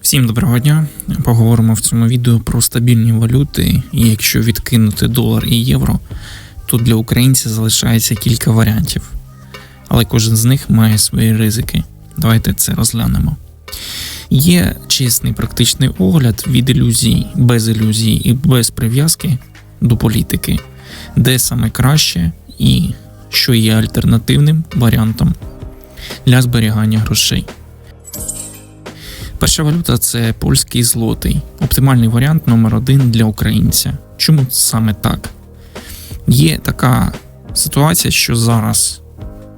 Всім доброго дня. Поговоримо в цьому відео про стабільні валюти. І якщо відкинути долар і євро, то для українців залишається кілька варіантів. Але кожен з них має свої ризики. Давайте це розглянемо. Є чесний практичний огляд від ілюзій, без ілюзій і без прив'язки до політики, де саме краще і що є альтернативним варіантом для зберігання грошей. Перша валюта це польський злотий, оптимальний варіант номер один для українця. Чому саме так? Є така ситуація, що зараз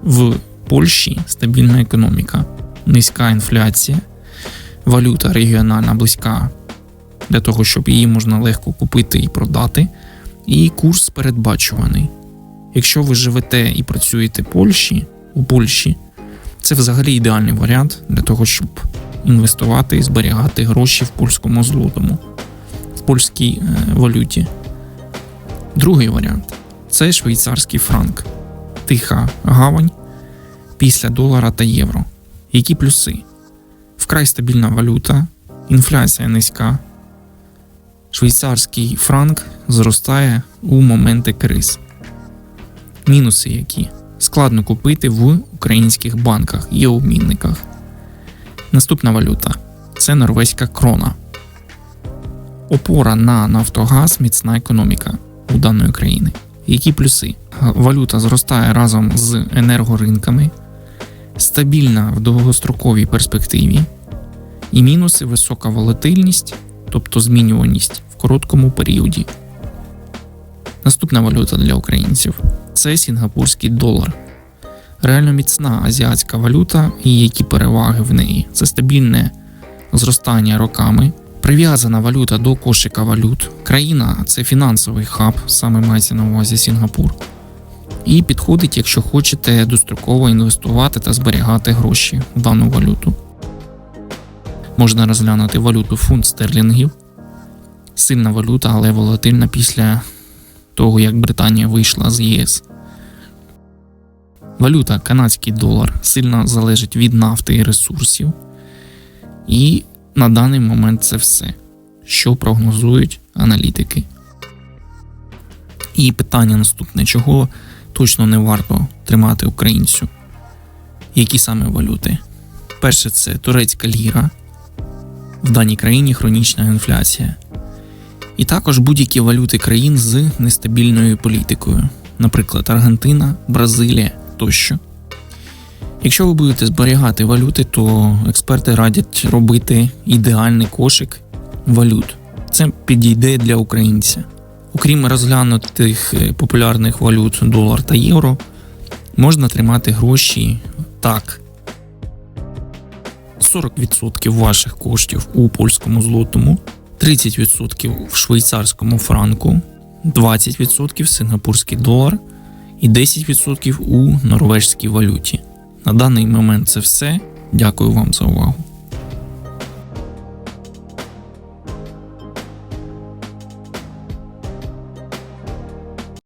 в Польщі стабільна економіка, низька інфляція, валюта регіональна близька для того, щоб її можна легко купити і продати, і курс передбачуваний. Якщо ви живете і працюєте Польщі, у Польщі, це взагалі ідеальний варіант для того, щоб інвестувати і зберігати гроші в польському злотому, в польській е, валюті. Другий варіант це швейцарський франк, тиха гавань після долара та євро. Які плюси? Вкрай стабільна валюта, інфляція низька. Швейцарський франк зростає у моменти криз. Мінуси які складно купити в українських банках і обмінниках. Наступна валюта це норвезька крона. Опора на Нафтогаз, міцна економіка у даної країни. Які плюси? Валюта зростає разом з енергоринками, стабільна в довгостроковій перспективі, і мінуси висока волатильність, тобто змінюваність в короткому періоді. Наступна валюта для українців це сінгапурський долар. Реально міцна азіатська валюта і які переваги в неї. Це стабільне зростання роками, прив'язана валюта до кошика валют. Країна це фінансовий хаб, саме мається на увазі Сінгапур. І підходить, якщо хочете достроково інвестувати та зберігати гроші в дану валюту. Можна розглянути валюту фунт стерлінгів. Сильна валюта, але волатильна після того, як Британія вийшла з ЄС. Валюта канадський долар сильно залежить від нафти і ресурсів. І на даний момент це все, що прогнозують аналітики. І питання наступне: чого точно не варто тримати українцю? Які саме валюти? Перше, це турецька ліра. В даній країні хронічна інфляція. І також будь-які валюти країн з нестабільною політикою, наприклад, Аргентина, Бразилія тощо. Якщо ви будете зберігати валюти, то експерти радять робити ідеальний кошик валют. Це підійде для українця. Окрім розглянутих е, популярних валют долар та євро, можна тримати гроші так. 40% ваших коштів у польському злотому, 30% в швейцарському франку, 20% в сингапурський долар і 10% у норвежській валюті. На даний момент це все. Дякую вам за увагу.